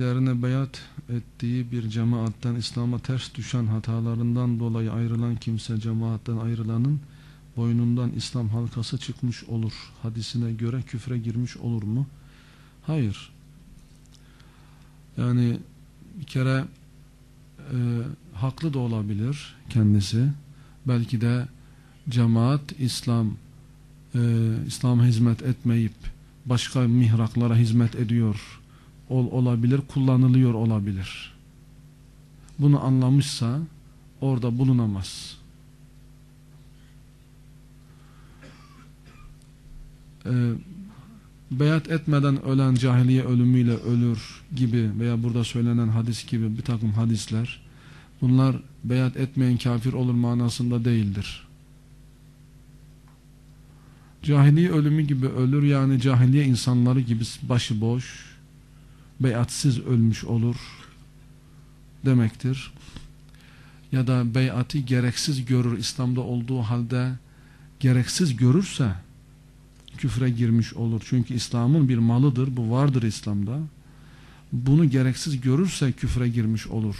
liderine beyat ettiği bir cemaatten İslam'a ters düşen hatalarından dolayı ayrılan kimse cemaatten ayrılanın boynundan İslam halkası çıkmış olur. Hadisine göre küfre girmiş olur mu? Hayır. Yani bir kere e, haklı da olabilir kendisi. Belki de cemaat İslam e, İslam'a hizmet etmeyip başka mihraklara hizmet ediyor ol, olabilir, kullanılıyor olabilir. Bunu anlamışsa orada bulunamaz. Ee, beyat etmeden ölen cahiliye ölümüyle ölür gibi veya burada söylenen hadis gibi bir takım hadisler bunlar beyat etmeyen kafir olur manasında değildir. Cahiliye ölümü gibi ölür yani cahiliye insanları gibi başıboş beyatsiz ölmüş olur demektir. Ya da beyatı gereksiz görür İslam'da olduğu halde gereksiz görürse küfre girmiş olur. Çünkü İslam'ın bir malıdır. Bu vardır İslam'da. Bunu gereksiz görürse küfre girmiş olur.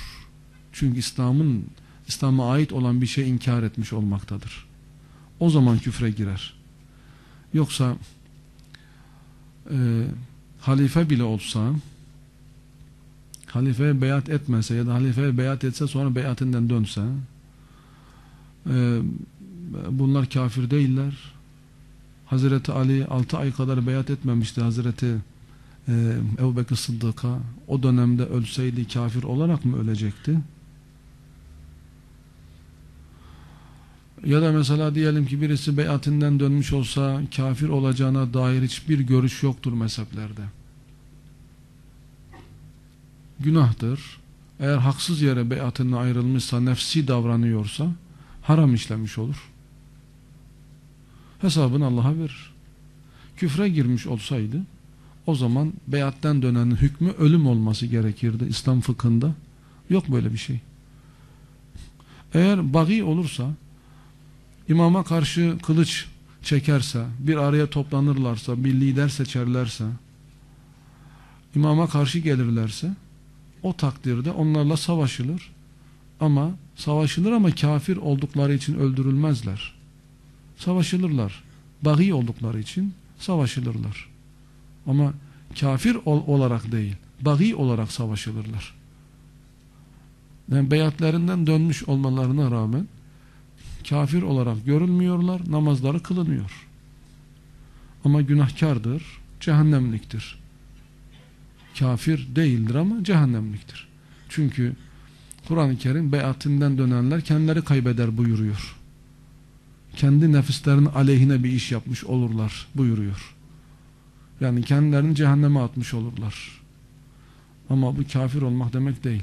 Çünkü İslam'ın İslam'a ait olan bir şey inkar etmiş olmaktadır. O zaman küfre girer. Yoksa e, halife bile olsa halifeye beyat etmese ya da halifeye beyat etse sonra beyatinden dönse e, bunlar kafir değiller. Hazreti Ali 6 ay kadar beyat etmemişti Hazreti e, Ebu Bekir Sıddık'a. O dönemde ölseydi kafir olarak mı ölecekti? Ya da mesela diyelim ki birisi beyatinden dönmüş olsa kafir olacağına dair hiçbir görüş yoktur mezheplerde. Günahtır. Eğer haksız yere beyatından ayrılmışsa, nefsi davranıyorsa haram işlemiş olur. Hesabını Allah'a verir. Küfre girmiş olsaydı o zaman beyatten dönenin hükmü ölüm olması gerekirdi İslam fıkhında. Yok böyle bir şey. Eğer bagi olursa imama karşı kılıç çekerse, bir araya toplanırlarsa, bir lider seçerlerse, imama karşı gelirlerse, o takdirde onlarla savaşılır. Ama savaşılır ama kafir oldukları için öldürülmezler. Savaşılırlar. Bagi oldukları için savaşılırlar. Ama kafir ol olarak değil, bagi olarak savaşılırlar. Yani beyatlerinden dönmüş olmalarına rağmen kafir olarak görülmüyorlar, namazları kılınıyor. Ama günahkardır, cehennemliktir. Kafir değildir ama cehennemliktir. Çünkü Kur'an-ı Kerim beyatinden dönenler kendileri kaybeder buyuruyor. Kendi nefislerinin aleyhine bir iş yapmış olurlar buyuruyor. Yani kendilerini cehenneme atmış olurlar. Ama bu kafir olmak demek değil.